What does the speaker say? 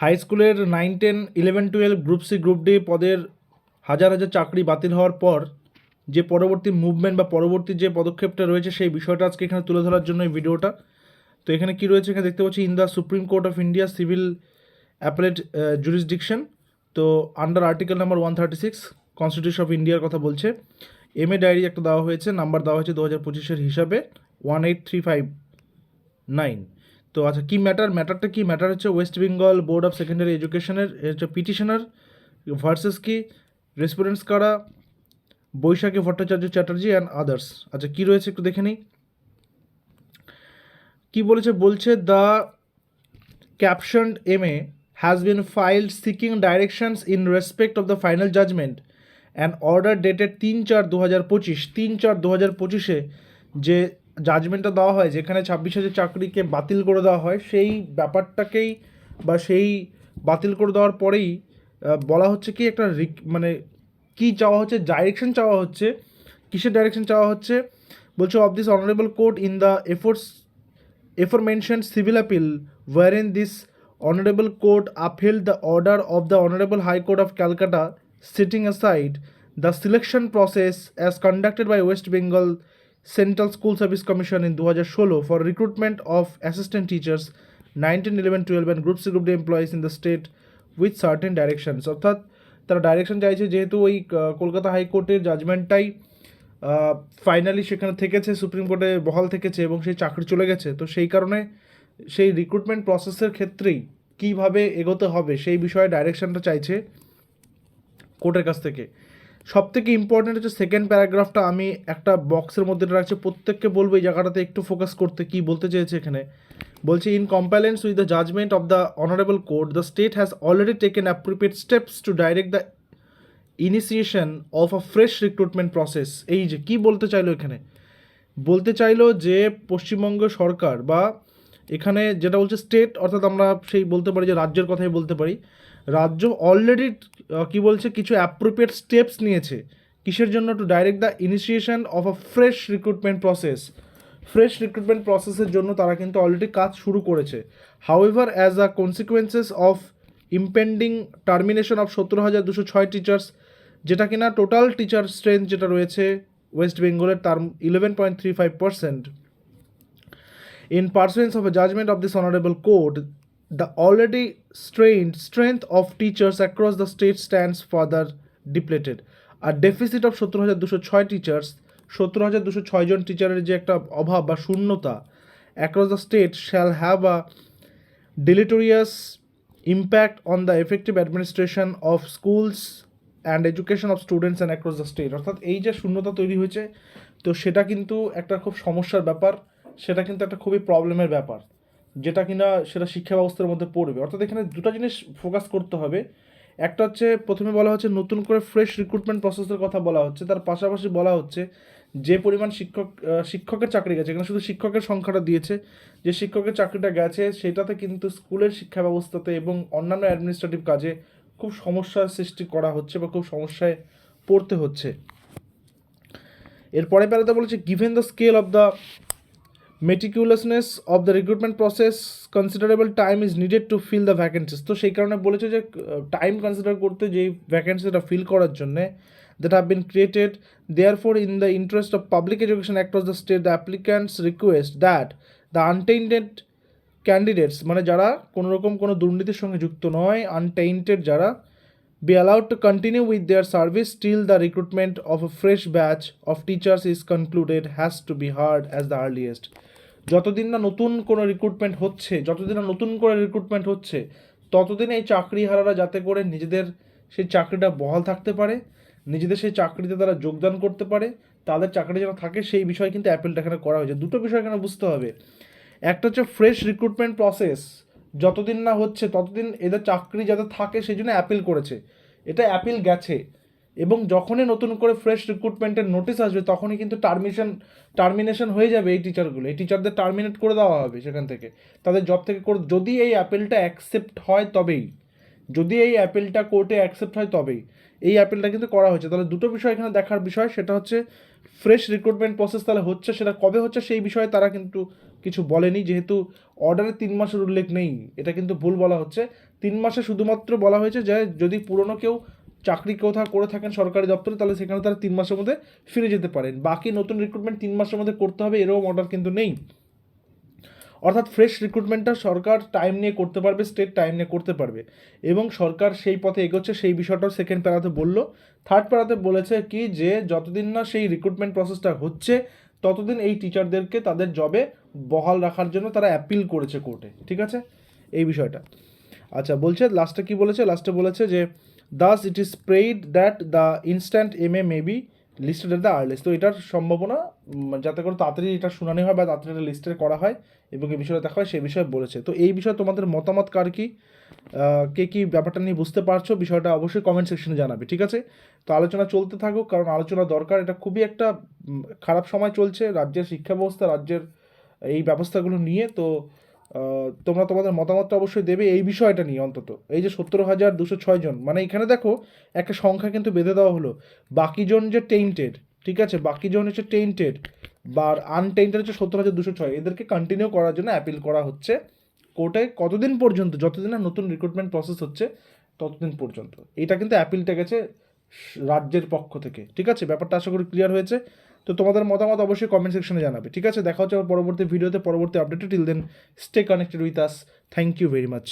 High স্কুলের nine ten eleven twelve group C group D পদের হাজার হাজার চাকরি বাতিল হওয়ার পর যে পরবর্তী মুভমেন্ট বা পরবর্তী যে পদক্ষেপটা রয়েছে সেই বিষয়টা আজকে এখানে তুলে ধরার জন্য এই ভিডিওটা তো এখানে কি রয়েছে? এখানে দেখতে পাচ্ছি in the supreme court of India civil appellate jurisdiction তো under article number one thirty six constitution of ইন্ডিয়ার কথা বলছে। এম এ ডায়েরি একটা দেওয়া হয়েছে নাম্বার দেওয়া হয়েছে দু হাজার পঁচিশের হিসাবে one eight three five nine তো আচ্ছা কী ম্যাটার ম্যাটারটা কি? ম্যাটার হচ্ছে West Bengal board of secondary এডুকেশনের হচ্ছে পিটিশনার ভার্সেস কি? রেসপন্ডেন্স কারা? বৈশাখী ভট্টাচার্য চ্যাটার্জি অ্যান্ড আদার্স আচ্ছা কী রয়েছে একটু দেখে নিই? কী বলেছে? বলছে the captioned MA has been filed seeking directions in respect of the final judgment and order dated তিন চার দু হাজার পঁচিশ। তিন চার দু হাজার পঁচিশে যে জাজমেন্টটা দেওয়া হয়, যেখানে ছাব্বিশ হাজার চাকরিকে বাতিল করে দেওয়া হয়, সেই ব্যাপারটাকেই বা সেই বাতিল করে দেওয়ার পরেই বলা হচ্ছে কি একটা রিক মানে কি চাওয়া হচ্ছে ডাইরেকশন চাওয়া হচ্ছে, কিসের ডাইরেকশন চাওয়া হচ্ছে, বলছে of this honourable court in the aforesaid aforementioned civil appeal were in this honourable court upheld the order of the honourable high court of Calcutta setting aside the selection process as conducted by West Bengal central school service commission in দু হাজার ষোলো for recruitment of assistant teachers nineteen eleven twelve and group C group D employees in the state with certain directions অর্থাৎ তারা direction চাইছে যেহেতু ওই কলকাতা হাইকোর্টের জাজমেন্টটাই finally সেখানে থেকেছে সুপ্রিম কোর্টে বহাল থেকেছে এবং সেই চাকরি চলে গেছে। তো সেই কারণে সেই রিক্রুটমেন্ট প্রসেসের ক্ষেত্রেই কীভাবে এগোতে হবে সেই বিষয়ে ডাইরেকশানটা চাইছে কোর্টের কাছ থেকে। সব থেকে ইম্পর্টেন্ট হচ্ছে সেকেন্ড প্যারাগ্রাফটা আমি একটা বক্সের মধ্যে রাখছি। প্রত্যেককে বলব এই জায়গাটাতে একটু ফোকাস করতে কি বলতে চেয়েছে এখানে। বলছে in compliance with the judgment of the honourable court the state has already taken appropriate steps to direct the initiation of a fresh recruitment process এই যে, কি বলতে চাইলো এখানে? বলতে চাইলো যে, পশ্চিমবঙ্গ সরকার বা এখানে যেটা বলছে স্টেট অর্থাৎ আমরা সেই বলতে পারি যে, রাজ্যের কথাই বলতে পারি। রাজ্য অলরেডি কি বলছে কিছু অ্যাপ্রোপ্রিয়েট স্টেপস নিয়েছে। কিসের জন্য? To direct the initiation of a fresh recruitment process fresh recruitment প্রসেসের জন্য তারা কিন্তু অলরেডি কাজ শুরু করেছে। However as a consequences of impending termination of সতেরো হাজার দুশো ছয় টিচার্স যেটা কিনা টোটাল টিচার স্ট্রেংথ যেটা রয়েছে ওয়েস্ট বেঙ্গলের তার eleven point three five percent in pursuance of a judgment of this honorable court, the already strained strength of teachers across the state stands further depleted. A deficit of সত্তর হাজার দুশো ছয় teachers সত্তর হাজার দুশো ছয়জন টিচারের যে একটা অভাব বা শূন্যতা across the state shall have a deleterious impact on the effective administration of schools and education of students and across the state অর্থাৎ এই যে শূন্যতা তৈরি হয়েছে তো সেটা কিন্তু একটা খুব সমস্যার ব্যাপার সেটা কিন্তু একটা খুবই প্রবলেমের ব্যাপার যেটা কিনা সেটা শিক্ষা ব্যবস্থার মধ্যে পড়বে। অর্থাৎ এখানে দুটো জিনিস ফোকাস করতে হবে। একটা হচ্ছে প্রথমে বলা হচ্ছে নতুন করে ফ্রেশ রিক্রুটমেন্ট প্রসেসের কথা বলা হচ্ছে। তার পাশাপাশি বলা হচ্ছে যে পরিমাণ শিক্ষক শিক্ষকের চাকরি গেছে এখানে শুধু শিক্ষকের সংখ্যাটা দিয়েছে, যে শিক্ষকের চাকরিটা গেছে সেটাতে কিন্তু স্কুলের শিক্ষা ব্যবস্থাতে এবং অন্যান্য অ্যাডমিনিস্ট্রেটিভ কাজে খুব সমস্যার সৃষ্টি করা হচ্ছে বা খুব সমস্যায় পড়তে হচ্ছে। এরপরে প্যারাতে বলেছে given the scale of the meticulousness of the recruitment process considerable time is needed to fill the vacancies তো সেই কারণে বলেছে যে টাইম কনসিডার করতে যেই ভ্যাকেন্সিটা ফিল করার জন্যে that have been created therefore in the interest of public education act of the state the applicants request that the untainted candidates মানে যারা কোনোরকম কোনো দুর্নীতির সঙ্গে যুক্ত নয় আনটেইন্টেড যারা be allowed to continue with their service still the recruitment of a fresh batch of teachers is concluded has to be heard as the earliest যতদিন না নতুন কোনো রিক্রুটমেন্ট হচ্ছে, যতদিন না নতুন করে রিক্রুটমেন্ট হচ্ছে, ততদিন এই চাকরিহারারা যাতে করে নিজেদের সেই চাকরিটা বহাল থাকতে পারে, নিজেদের সেই চাকরিতে তারা যোগদান করতে পারে, তাদের চাকরি যেন থাকে সেই বিষয়ে কিন্তু অ্যাপেলটা এখানে করা হয়েছে। দুটো বিষয় এখানে বুঝতে হবে। একটা হচ্ছে ফ্রেশ রিক্রুটমেন্ট প্রসেস যতদিন না হচ্ছে, ততদিন এদের চাকরি যাতে থাকে সেই জন্য অ্যাপিল করেছে। এটা অ্যাপিল গেছে। এবং যখনই নতুন করে ফ্রেশ রিক্রুটমেন্টের নোটিশ আসবে, তখনই কিন্তু টার্মিশন টার্মিনেশন হয়ে যাবে এই টিচারগুলো এই টিচারদের টার্মিনেট করে দেওয়া হবে সেখান থেকে। তাদের জব থেকে করে যদি এই অ্যাপেলটা অ্যাকসেপ্ট হয় তবেই। যদি এই অ্যাপেলটা কোর্টে অ্যাকসেপ্ট হয় তবেই। এই অ্যাপেলটা কিন্তু করা হয়েছে। তাহলে দুটো বিষয় এখানে দেখার বিষয়। সেটা হচ্ছে ফ্রেশ রিক্রুটমেন্ট প্রসেস তাহলে হচ্ছে, সেটা কবে হচ্ছে সেই বিষয়ে তারা কিন্তু কিছু বলেনি। যেহেতু অর্ডারে তিন মাসের উল্লেখ নেই। এটা কিন্তু ভুল বলা হচ্ছে। তিন মাসে শুধুমাত্র বলা হয়েছে যে, যদি পুরনো কেউ চাকরি কোথাও করে থাকেন সরকারি দপ্তরে, তাহলে সেখানে তারা তিন মাসের মধ্যে ফিরে যেতে পারেন। বাকি নতুন রিক্রুটমেন্ট তিন মাসের মধ্যে করতে হবে, এরকম অর্ডার কিন্তু নেই। অর্থাৎ ফ্রেশ রিক্রুটমেন্টটা সরকার টাইম নিয়ে করতে পারবে স্টেট টাইম নিয়ে করতে পারবে। এবং সরকার সেই পথে এগোচ্ছে, সেই বিষয়টাও সেকেন্ড প্যারাতে বলল। থার্ড প্যারাতে বলেছে কি যে, যতদিন না সেই রিক্রুটমেন্ট প্রসেসটা হচ্ছে, ততদিন এই টিচারদেরকে তাদের জবে বহাল রাখার জন্য তারা অ্যাপিল করেছে কোর্টে ঠিক আছে? এই বিষয়টা। আচ্ছা বলছে লাস্টে কি বলেছে? লাস্টে বলেছে যে thus it is prayed that the instant M A may be listed at the earliest তো এটার সম্ভাবনা যাতে করে তাড়াতাড়ি এটা শুনানি হয় বা তাড়াতাড়ি এটা লিস্টে করা হয় এবং এই বিষয়টা দেখা হয়, সেই বিষয়ে বলেছে। তো এই বিষয়ে তোমাদের মতামত কার কি? কে কি ব্যাপারটা নিয়ে বুঝতে পারছ? বিষয়টা অবশ্যই কমেন্ট সেকশনে জানাবে, ঠিক আছে? তো আলোচনা চলতে থাকুক, কারণ আলোচনা দরকার। এটা খুবই একটা খারাপ সময় চলছে। রাজ্যের শিক্ষা ব্যবস্থা, রাজ্যের এই ব্যবস্থাগুলো নিয়ে, তো তোমরা তোমাদের মতামতটা অবশ্যই দেবে এই বিষয়টা নিয়ে অন্তত। এই যে সত্তর হাজার দুশো ছয় জন মানে এখানে দেখো একটা সংখ্যা কিন্তু বেঁধে দেওয়া হলো। বাকি জন যে টেইন্টেড ঠিক আছে? বাকি জন হচ্ছে টেইন্টেড বা আনটেইন্টেড হচ্ছে সত্তর হাজার দুশো ছয়। এদেরকে কন্টিনিউ করার জন্য অ্যাপিল করা হচ্ছে কোর্টে কতদিন পর্যন্ত, যতদিন না নতুন রিক্রুটমেন্ট প্রসেস হচ্ছে, ততদিন পর্যন্ত। এটা কিন্তু অ্যাপিলটা গেছে রাজ্যের পক্ষ থেকে, ঠিক আছে? ব্যাপারটা আশা করি ক্লিয়ার হয়েছে। তো তোমাদের মতামত অবশ্যই কমেন্ট সেকশনে জানাবে। ঠিক আছে? দেখা হচ্ছে পরবর্তী ভিডিওতে পরবর্তী আপডেটে till then stay connected with us thank you very much